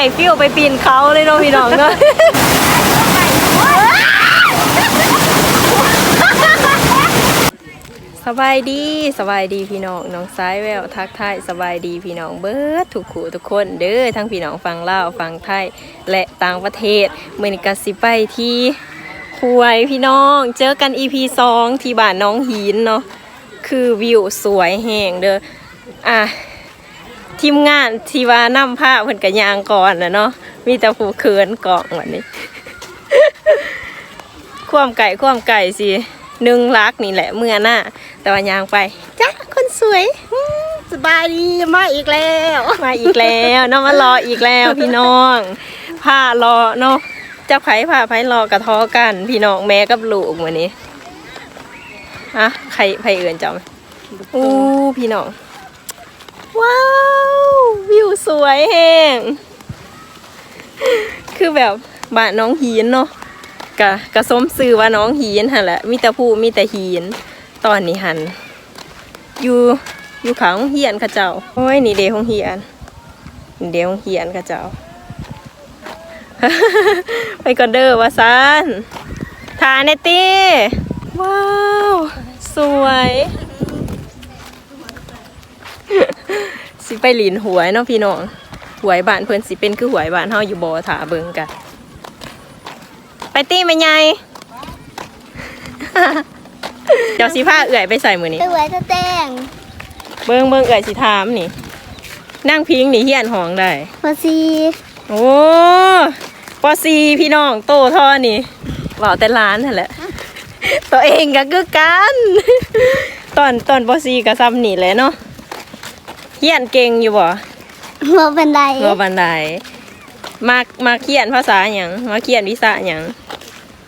ได้ฟิวไปปีนเขาเลยเนาะพี่น้องเนาะสบายดีสบายดีพี่น้องน้องซ้ายแววทักทายสบายดีพี่น้องเบิร์ดทุกขู่ทุกคนเด้อทั้งพี่น้องฟังเล่าฟังไทยและต่างประเทศเมือนก็สิไปที่ควยพี่น้องเจอกัน EP 2ที่บ้านน้องหินเนาะคือวิวสวยแห่งเด้ออะ ทีมงานที่ว่านำผ้าเพิ่นกะยางก่อนนะเนาะมีแต่ผู้เขินเกาะวันนี้ความไก่ความไก่สิหนึ่งลักนี่แหละเมื่อหน้า แต่ว่ายางไปจ้ะคนสวยอืมสบายดีมาอีกแล้ว มาอีกแล้วเน้องมารออีกแล้วพี่น้องผ้ารอเนาะจะไผผ้าไผรอกระท้อกัน พี่น้องแม่กับลูกวันนี้อะใครไผเอื่นจำอู้พี่น้อง ว้าว วิวสวยแฮงคือแบบบ้านน้องหินเนาะกะกะสมซื้อว่าน้องหีนหั่นแหละมีแต่ผู้มีแต่หีนตอนนี้หันอยู่อยู่ขางเฮียนข้าเจ้าโอ้ยนี่เดของเฮียนนี่เดของเฮียนข้าเจ้า ไปก่อนเด้อว่าซานทานเนตี้ว้าว สวย สิไปหลินหวยเนาะพี่น้องหวยบ้านเพิ่นสิเป็นคือหวยบ้านเฮาอยู่บ่ถาเบิ่งกัน ไปตี้ไปไงเดี๋ยวสิผ้าเอื่อยไปใส่มือนี้ไปไว้จะแต่งเบิ้งเบิ้งเอื่อยสิถามนี่ นั่งพิงนี่เฮียนห้องได้มาซีโอ้ปอซีพี่น้องโตท่อนี่เว่าแต่ร้านนั่นแหละ ตัวเองก็คือกัน ตอนตอนปอซีก็ซ้ำนี่แหละเนาะ เฮียนเก่งอยู่บ่มาเป็นไดเมื่อบันไดมามาเขียนภาษาอย่างมาเขียนวิชาอย่าง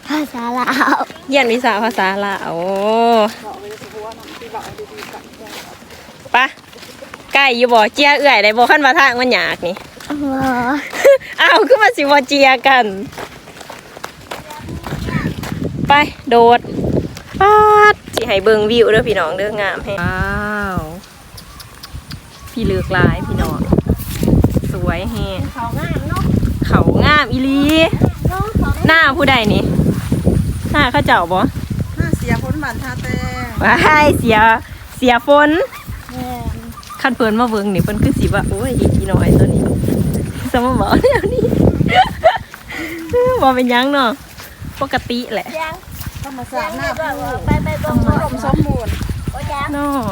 ภาษาลาวเขียนวิชาภาษาลาวโอ้ปะใกล้อยู่บ่เจียเอื่อยได้บ่ขั้นว่าทางมันยากนี่บ่อ้าวคือมาสิบ่เจียกัน ไปโดดปาดสิให้เบิ่งวิวเด้อพี่น้องเด้องามให้ว้าว พี่เลือกลายพี่น้องสวยแฮงเขาง่ายเนาะเขางามอีหลีเนาะเขาหน้าผู้ใดนี่หน้าเข้าเจ้าบ่น่าเสียพ้นบันทาแตงว้ายเสียเสียฝนแม่นคันเพิ่นมาเบิ่งนี่เพิ่นคือสิว่าโอ้ยอีกน้อยตัวนี้สมบ่แนวนี้บ่เป็นหยังเนาะปกติแหละยังธรรมศาสตร์หน้าไปผู้ไปไปตรงอุดมสมบูรณ์โอ้ยยังเนาะ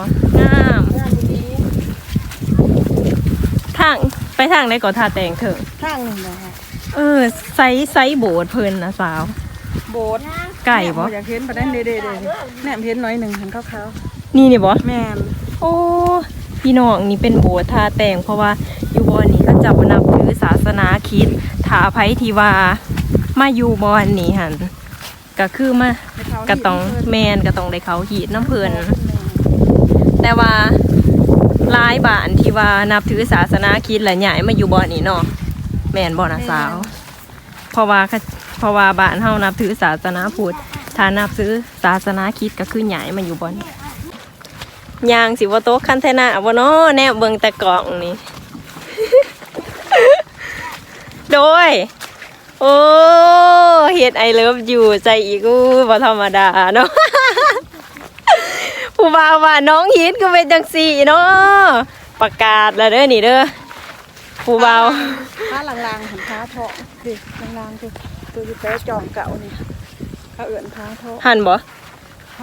งาม งานดี ทางไปทางไหนก็ท่าแต่งเถอะข้างหนึ่งนะฮะเออไซส์ไซส์โบสถ์เพิ่นนะสาว โบสถ์ไก่บ่อยากเห็นประเด็นเด็ดๆแหนมเห็นหน่อยหนึ่งเห็นขาวนี่นี่บ่ๆแม่นโอ้พี่น้องนี่เป็นโบสถ์ท่าแต่งเพราะว่าอยู่บอนนี้เขาจะนับถือศาสนาคริดถาไผที่ว่ามาอยู่บอนนี้หันก็คือมาให้เขาก็ต้องแมนก็ต้องได้เขาหีดน้ำเพลินแต่ว่า หลายบ้านที่ว่านับถือศาสนาคริดและใหญ่มาอยู่บ่อนี้เนาะแมนบ่นะสาว เพราะว่าเพราะว่าบ้านเฮานับถือศาสนาพุทธถ้านับถือศาสนาคริดก็คือใหญ่มาอยู่บ่อนยางสิว่าโต๊ะคันเทนาบ่เนาะแนวเบิ่งแต่กล่องนี่ โดย โอ้เฮ็ดไอเลิฟอยู่ใจอีกูบ่ธรรมดาเนาะ ผู้บ่าวว่าน้องฮิตก็เป็นจังสี่เนาะประกาศแล้วเด้อนี่เด้อผู้บ่าวผ้าลางๆเห็นผ้าเถาะคือลางๆคือตัวที่แป๊จอมเก่านี่เขาเอื่นผ้าเถาะหันบ่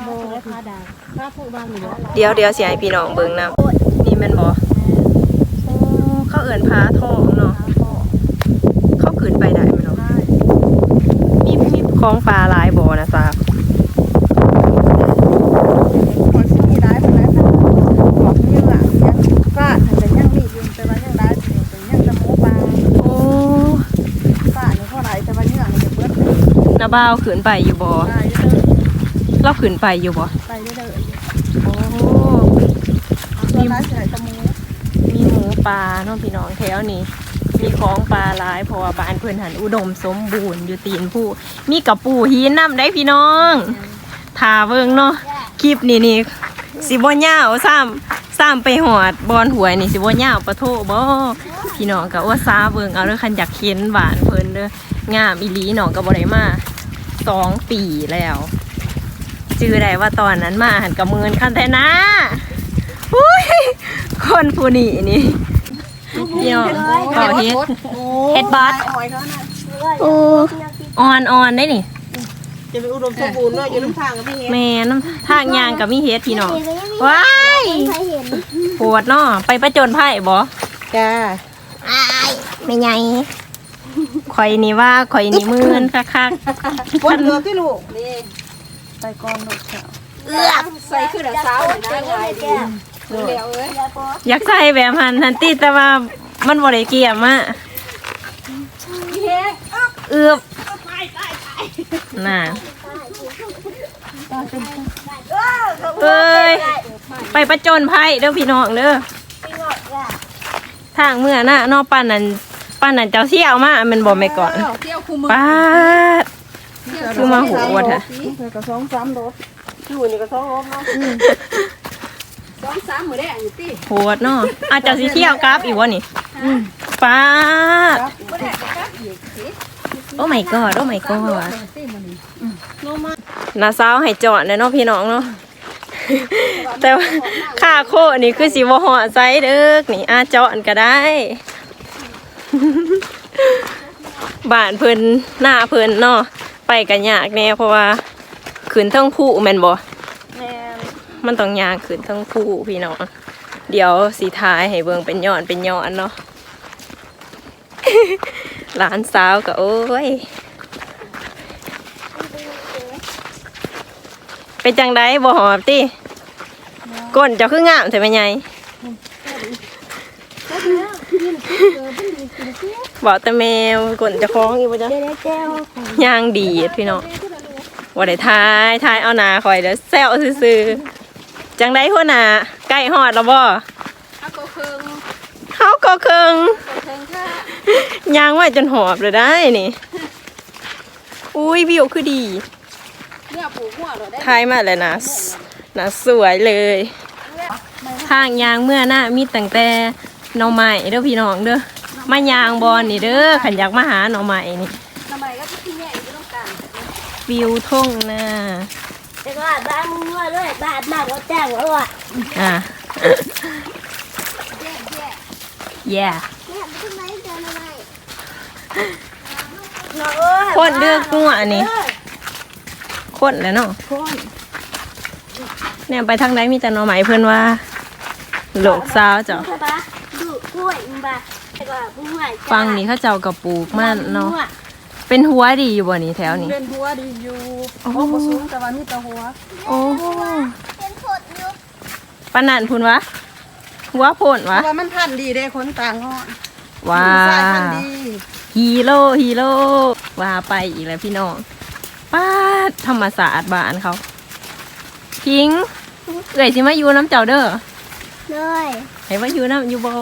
โบผ้าดาวผ้าผู้บางหรือว่าเดี๋ยวเดี๋ยวสิให้พี่น้องเบิ่งนํนี่แม่นบ่โอ้เขาเอิ้นพาทองเนาะเขาขึ้นไปได้มั้ยเนาะมีมีของปลาหลายบ่นะทราบ คนที่มีร้ายเป็นร้ายเป็นบอกยังหลังยังฟาดแต่ยังมีอยู่แต่ว่ายังร้ายเป็นยังจะโม้บาง โอ้ ฟาดนี่เท่าไหร่แต่ว่ายังจะเบิด นาบ่าวขึ้นไปอยู่บ่ไปเรื่อเราขึ้นไปอยู่บ่ไปเรื่อยโอ้ๆตัวร้ายเสียตะมูมีหมูปลาเนาะพี่น้องแถวนี้ มีของปลาหลายเพราะว่าบ้านเพิ่นหันอุดมสมบูรณ์อยู่ตีนผู้ มีกระปูหินน้ำได้พี่น้องทาเบิ่งเนาะคลิปนี้นี่สิบ่ยาวซ้ำซ้ำไปหอดบอนหวยนี่สิบ่ยาวปะโทบ่พี่น้องก็ว่าซาเบิ่งเอาเด้อคันอยากเห็นบ้านเพิ่นเด้องามอีหลีน้องก็บ่ได้มา สองปีแล้ว จื้อได้ว่าตอนนั้นมาหันกับมือนคันแทนะอุ้ยคนผู้นี้นี่พี่น้องก่อเฮ็ดเฮ็ดบอสโอ้ออนออนได้นี่จะเป็นอุดมสมบูรณ์เนาะอยู่น้ำทางกับพี่เฮ็ดแม่น้ำทางยางกับมีเฮ็ดพี่น้องว้ายใครเห็นปวดเนาะไปประจนไพ่บ่จ้าอายไม่ไง ข่อยนี่ว่าข่อยนี่มือนคักปวดเลือที่ลูกนี่ใส่ก้อนลูกเจ้าเอื้อใส่ขึ้นเช้านะง่ายดีเร็วเอ้ยๆอยากใส่แบบหันทันตีแต่ว่ามันบ่ได้เกี่ยมอะเอือบน่ะเอ้ยไปประจนไพ่เด้อพี่น้องเด้อทางเมื่อน่ะเนอกป้านนั้น ป้านนั้นเจ้าเสี่ยวมาแมันบ่แม่ก่อนเที่ยวคู่มือป้าด คือมาหัวเถอะเธอก็สองสามรถอยู่นี่ก็สองรถเนาะสองสามมือได้อยู่ตีโหดเนาะอาจจะสิเที่ยวกราฟอีกวะนี่ป้าดไม่ได้ก็อีกสิโอ้ my god โอ้ my god ตีมันนี่นาสาวให้จอดเลยเนาะพี่น้องเนาะแต่ว่าค่าโคนี่คือสิบ่เหอใจเด้อนี่อาจอดก็ได้ บ้านเพิ่นหน้าเพิ่นเนาะไปกันยากแน่เพราะว่าขึ้นเทั้งผู้แม่นบ่แม่มันต้องยางขึ้นเทั้งผู้พี่น้องเดี๋ยวสีทายให้เบิ่งเป็นย้อนเป็นย้อนเนาะหลานสาวก็โอ้ย เป็นจังไดบ่หอบติก้นเจ้าคืองามใช่ไหมไง บอกแต่แมวก้นเจะคล้าของอยู่บ่จ๊ะเดี๋ยวได้แก้วย่างดีดพี่น้องว่าได้ทายทายเอาหนาคอยเดี๋ยวแซวซื่อๆจังไดหัวหนาใกล้ฮอดแล้วบ่เอาก็เคิงเฮาก็เคิงก็เคิงค่ะย่างไว้จนหอบเลยได้นี่อุ้ยวิวคือดีเนี่ยปลูกหัวเราได้ทายมาเลยนะนะสวยเลยทางยางเมื่อหน้ามีตั้งแต่ หน่อไม้เด้อพี่น้องเด้อมายางบอลนี่เด้อขันอยากมาหาหน่อไม้นี่ทำไมก็ที่เนี่ยอยู่ต้องการวิวทุ่งนาแต่ว่าบ้านมึงว่าด้วยบ้านบ้านเขาแจ้งแล้วอะอะแย่แย่แย่เนี่ยทำไมเจออะไรน้องเอ้ยคนเลือกงัวนี่คนแล้วเนาะคนเนี่ยไปทางไหนมีแต่หน่อไม้เพื่อนว่า โลกสาวเจ้า ใช่ปะดูกล้วยมึงปะแต่ว่ามึงไหวฟังนี่เขาเจ้ากับปลูกมันเนาะ เป็นหัวดีอยู่บ่นี่แถวนี้ เป็นหัวดีอยู่โอ้โอ้โหสูงแต่ว่ามีแต่หัว โอ้เป็นผดอยู่ปานนันพุ่นวะ หัวโพ่นเพวะราะว่ามันพันธุ์ดีเด้คนต่างงอนว้าสายพันธุ์ดีฮีโร่ฮีโร่ว่าไปอีกแล้วพี่น้องป้าดธรรมศาสตร์บ้านเขาพิงเอ่ยสิมาอยู่น้ำเจ้าเด้อเลยให้ว่าอยู่น้ำอยู่บ่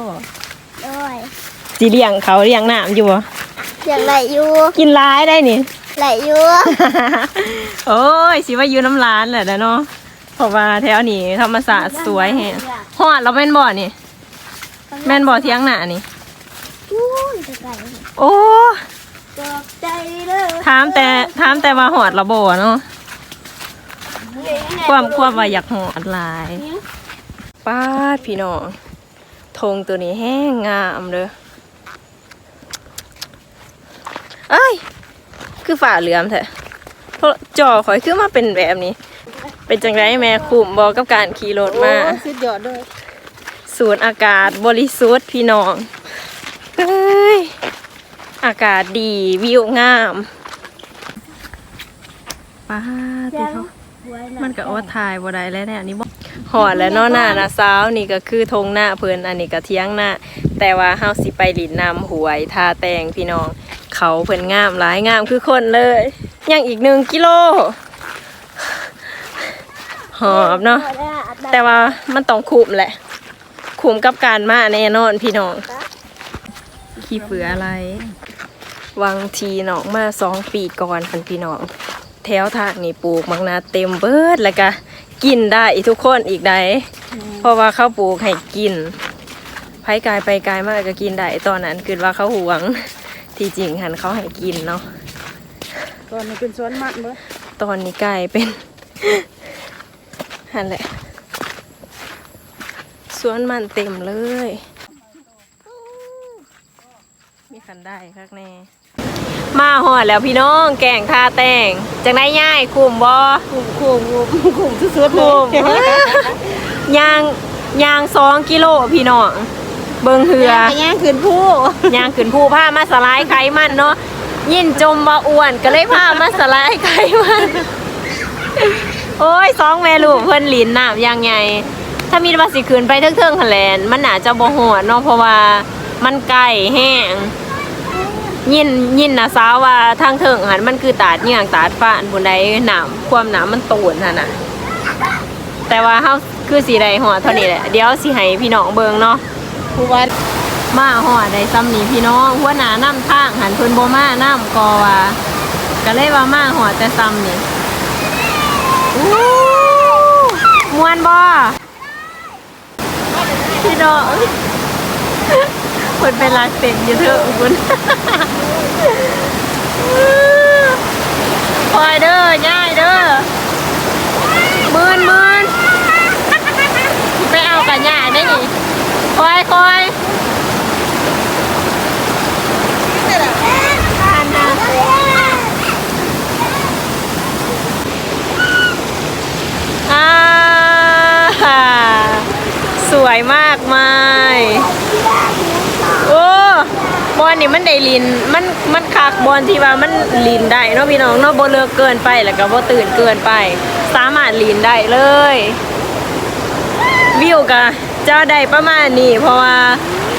เลยสิเลี้ยงเขาเลี้ยงน้ำอยู่บ่อย่างไรอยู่กินร้ายได้นี่ ไหลอยู่ โอ้ยสิว่าอยู่น้ำร้านแหละนะเนาะเพราะว่าแถวนี้ธรรมศาสตร์สวยแฮะฮอดเราแม่นบ่อนี่แม่นบ่อเที่ยงหน้านี่อุ้ยจะไก่โอ้ตกใจเลยถามแต่ถามแต่ว่าหอดเราบ่เนาะความความว่าอยากหอดหลายป้าดพี่น้อง ธงตัวนี้แห้งงามเลยเอ้ย คือฝ่าเหลือมแท้เพราะจอข่อยคือมาเป็นแบบนี้ เป็นจังไรแม่คุ้มบอกกับการขี่รถมาโอ้สุดยอดเลยสูดอากาศบริสุทธิ์พี่น้องเอ้ย อากาศดีวิวงามป้าดที่เขามันก็ว่าถ่ายบ่ได้แล้วเนี่ยอันนี้บ่ หอดแล้วเนาะหน้านะสาวนี่ก็คือทงหน้าเพิ่นอันนี้ก็เที่ยงหน้าแต่ว่าเฮาสิไปหลินน้ำหวยทาแตงพี่น้อง เขาเพิ่นงามหลายงามคือคนเลยยังอีกหนึ่งกิโลหอบเนาะแต่ว่ามันต้องคุ้มแหละ คุ้มกับการมาแน่นอนพี่น้อง ขี้เฟืออะไร วังทีน้องมาสองปีก่อนคันพี่น้อง แถวทางนี่ปลูกมังนาเต็มเบิดแล้วก็ กินได้ทุกคนอีกได้เพราะว่าเขาปลูกให้กินไผกายไปกายมากก็กินได้ตอนนั้นคือว่าเขาหวงที่จริงหันเขาให้กินเนาะตอนนี้เป็นสวนมันเบ้อตอนนี้กลายเป็นหันแหละสวนมันเต็มเลย มีขันได้คักแน่ มาหอดแล้วพี่น้องแกงทาแตงจังได้ย่ายคุมบอคุมคุมคุมคุมสุดๆเลคุมยางยางสองกิโลพี่น้องเบิงเหือย่างขึ้นผู้ยางขึ้นภูผ้ามาสลายไขมันเนาะยินจมว่าอ้วนก็เลยพามาสลายไขมัน โอ้ยสองแม่ลูกเพิ่อนหลินน้ำยังไงถ้ามีบัสสิคืนไปเทิงๆหันแลนมันอาจะบ่โหดเนาะเพราะว่ามันไก่แห้ง ยินยินนะสาวว่าทางเทิงหันมันคือตาดเหยื่างตาดฟ้านบนใดหนามความหนามมันตูนหั่นน่ะแต่ว่าเฮาคือสีใดหัวเท่านี้แหละเดี๋ยวสิให้พี่น้องเบิงเนาะผู้ว่ามาหอดได้ซ้ำนี่พี่น้องหัวหน้าน้ำทางหันเพิ่นบ่มาน้ำกอว่าก็เลยว่ามาหอดแต่ซ้ำนี่อู้มวนบ่พี่น้อง เพิ่นเป็นรักเต็มอยู่เถอะคุณคอยเด้อย่ายเด้อมื่นมื่นไปเอากับย่าได้นี่คอยคอยอ่าสวยมากมายโอ้บ อลนี่มันได้ลินมันมันคักบอลที่ว่ามันลินได้เนาะพี่น้องเนาะบ่เลิกเกินไปแล้วก็บ่ตื่นเกินไป สามารถลินได้เลย วิวก็จะได้ประมาณนี้ เพราะว่า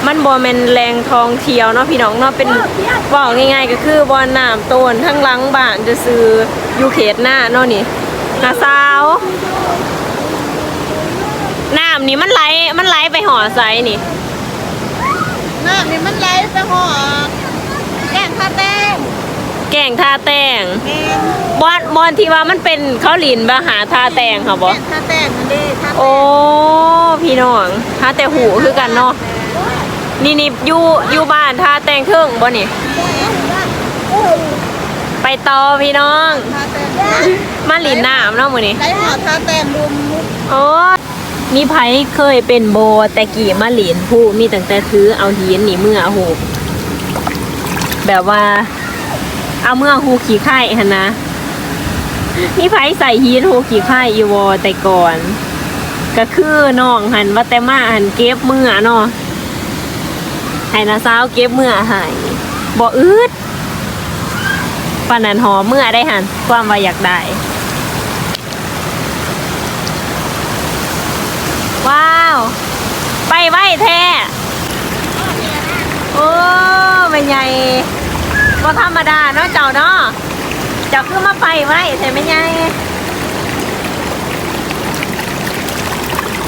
มันบ่แมนแรงทองเที่ยวเนาะพี่น้องเนาะเป็นบอกง่าย ๆ ก็คือบ่อน้ำโตนทั้งหลังบ้านจะซื้ออยูเขตหน้าเนาะนี่นาสาวน้ำนี่มันไหลมันไหลไปหอไซนี่น้ำนี่มันไหล ไปหอแกงข้าแต้มแก่งทาแตงแกงบอนบอนที่ว่ามันเป็นเขาหลินบาหาทาแตงค่ะบอแกงข้าแต้มนั่นเด้ข้าโอ้พี่น้องทาแต่หูคือกันเนาะนี่นี่อยู่อยู่บ้านทาแตงเทิงบ่นี่ไปต่อพี่น้องข้าแต้มมาหลินน้ำเนาะมื้อนี้ไหลหอข้าแต้มรุมโอ้ย มีไผเคยเป็นโบแต่กี่มาหลินผู้มีตั้งแต่ถือเอาหินนี่เมื่อโหแบบว่า เอาเมื่อหูขี่ไข่หันนะมีไผใส่ฮีนหูขี่ไข่อีวอแต่ก่อน ก็คือน้องหันว่าแต่มาหันเก็บเมื่อเนาะให้นาสาวเก็บเมื่อให้บ่อืดปานนันหอเมื่อได้หันความว่าอยากได้ ว้าว ไปไว้แท้โอ้เป็นไงก็ธรรมดาเนาะเจ้าเนาะเจ้าคือมาไปไว้ใช่ไหมไง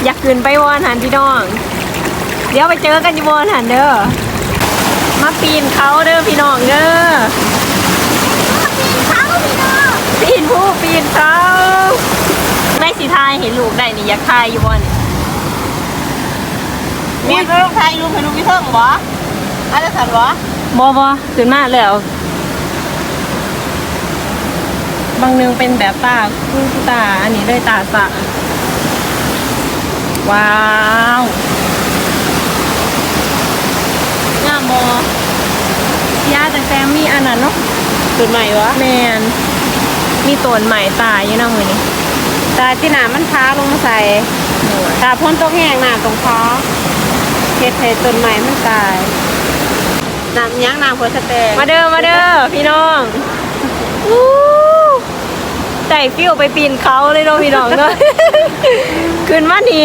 อยากขึ้นไปวอนหันพี่น้อง เดี๋ยวไปเจอกันอยู่วอนหันเด้อมาปีนเขาเด้อพี่น้องเด้อปีนผู้ปีนเขาได้สิทายเห็นลูกได้นี่อยากทายอยู่บ่นี่ มีเรื่องไทยลุงให้ลุงพี่เทิงบ่อะไรสันบ่บอบอขึ้นมาแล้ว บางนึงเป็นแบบตาคู่ตา อันนี้ด้วยตาสะ ว้าวยามอยาแต่แซมมีอันนั้นเนาะตื่นใหม่วะแมนมีต้นใหม่ตายอยู่นะมือนี้ตาที่หนามันค้าลงมาใส่ตาพ่นตกแห้งหนาตรงค้า เฮ็ดให้ต้นใหม่มันตายน้ำยั้งน้ำหัวสแตงมาเด้อมาเด้อพี่น้องอู้ใจฟิวไปปีนเขาเลยเนาะพี่น้องเนาะขึ้นมานี่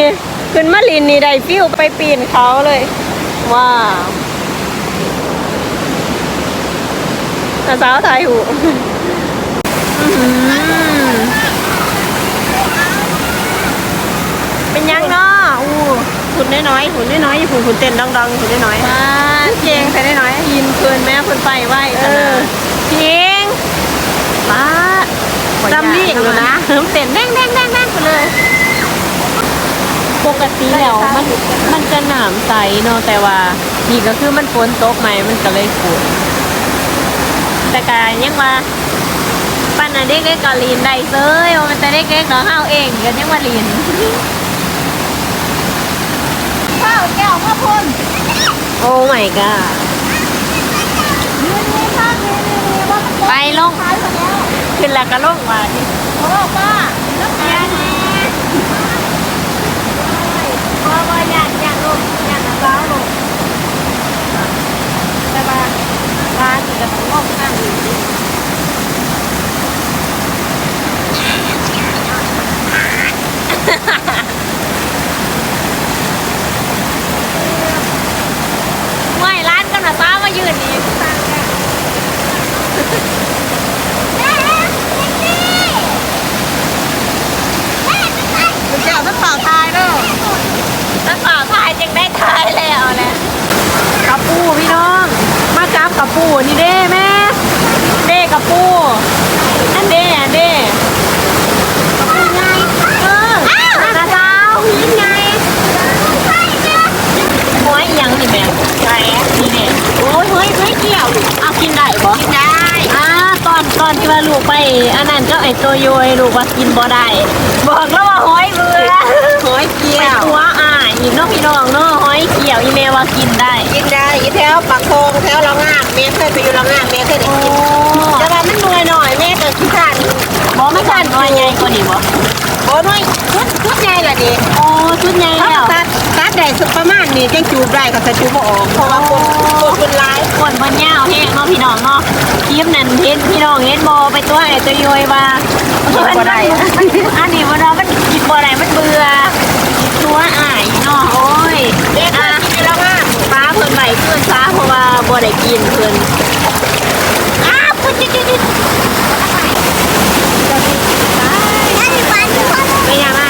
ขึ้นมาลินนี่ได้ฟิวไปปีนเขาเลยว้าวสาวถ่ายหูอื้อหือเป็นยังเนาะอู้ หุ่นน้อยๆหุ่นน้อยๆหุ่นหุ่นเต้นดังๆหุ่นน้อยมาๆเจงใส่น้อยยินเกินแม่คนไปไหวขนาดพิงป้าๆจำนี่อยู่นะเติมเต็มแดงแดงแดงแดงไปเลยปกติแล้วมันมันจะหนามใสเนาะแต่ว่านี่ก็คือมันฝนตกใหม่มันก็เลยขุ่นแต่กายังว่าปันน่ะเด็กๆก็ลีนได้เซ้ยว่ามันแต่เด็กๆก็เฮาเองก็ยังว่าลีนข้าวแก้วมาพ่นโอ้ my god ยืนนี่ข้างนี่นี่ว่ามันไปลงขายหมดแล้วขึ้นแล้วก็ลงมาดิโอ้ป้าแล้วแกนี่ว่าว่าอยากอยากลงอยากกระเป๋าลงแต่ว่าร้านจะต้องงอกข้างอื่น ไม่ร้ามายืนนะซ้ามายืนนี่คุณเจ้าต้องเป่าทายเด้อนักข่าวทายจึงได้ทายแล้วแหละกระปูพี่น้อง มากราบกระปูนี่เด้แม่ เด้กระปูอันเด้อันเด้กระปูไงเออนาเจ้าหินไงหอยอีหยังนี่แม่ไก่นี่เด้โอ้ยเฮ้ยเฮ้ยเกี่ยวเอากินได้บ่กินได้อ่าตอนตอนที่ว่าลูกไปอันนั้นก็ไอตัวโยยลูกว่ากินบ่ได้ บอกแล้วว่าหอยเบื่อหอยเกี่ไปยวตัวอ่ายอีกเน้องพี่น้องเนาะหอยเขียวอีเมว่ากินได้กินได้อีแถวปักโคงแถวละงามแม่เคยไปอยู่ละงามแม่เคยได้โอ้กินแต่ว่ามันหน่วยหน่อยแม่ก็ขี้ขลาดบอไม่กันน้อยใหญ่กว่านี้บ่โอ้หน่วยชุดชุดใหญ่ละดิโอ้ชุดใหญ่เขาแล้วตัดตัด ได้สุดประมาณนี้จังจูบได้ก็จะจูบบ่ออกเพราะว่าคนคนคนร้ายคนบนยาวแห้งเนาะพี่น้องเนาะคลิปนั้นเห็นพี่น้องเห็นบอไปตัวไอ้ตัวโยยว่ามันอันนี้มันมันกินบ่ได้มันเบื่อตัวอ่ายเนาะโอ้ยเด็กเคยกินอยู่ละงามฟ้าเพิ่นใหม่ขึ้นฟ้าเพราะว่าบ่ได้กินเพิ่นอ้าวปุ๊ดจิ๊ดจิ๊ดจิ๊ดเป็นยังไงฮะ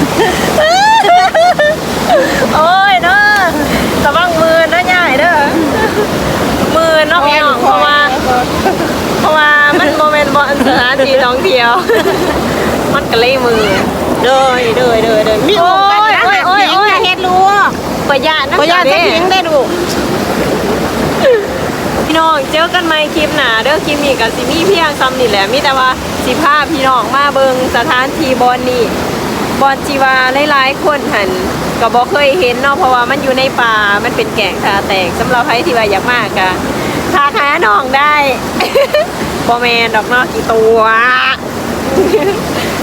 ยว่าเวลาข่อยจะอ่อนเนี่ยว่ามันสิซื้อพ่อพ่อพ่อพ่อพี่น้องพี่อุ้มข่อยนี่พี่น้องไอ้ทุกทุกทุกถึงดีนะมาตีนใหญ่แล้วไก่แม่อุ้มโอ้ยเด้อระวังมือนะใหญ่เด้อมือเนาะพี่น้องเพราะว่า เพราะว่ามันโมเมนต์บอลสถานที่ท่องเที่ยว มันก็เลยมือเด้อเด้อเด้อเด้อมีโอกาสนะโอ้ยโอ้ยโอ้ยอย่าเฮ็ดลูกประหยัดนะบ่อยากจะเด้ทิ้งได้ลูกพี่น้องเจอกันใหม่คลิปหนาเด้อคลิปนี้กับสิมีเพียงซ้ำนี่แหละมีแต่ว่าสิพาพี่น้องมาเบิงสถานที่บอลนี่ บอลจีวาหลายๆคนหันก็บ่เคยเห็นเนาะเพราะว่ามันอยู่ในป่ามันเป็นแก่งทาแตกสำหรับใครที่ว่าอยากมากกะทาหาน้องได้บอแมนดอกนอกกี่ตัว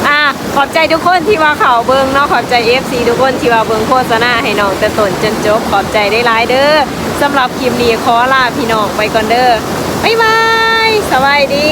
อะขอบใจทุกคนที่ว่าเขาเบิงเนาะขอบใจ FC ทุกคนที่ว่าเบิงโฆษณาให้น้องแต่ตนจนจบขอบใจได้หลายเด้อสำหรับคลิปนี้ขอลาพี่น้องไปก่อนเด้อบ๊ายบายสวัสดี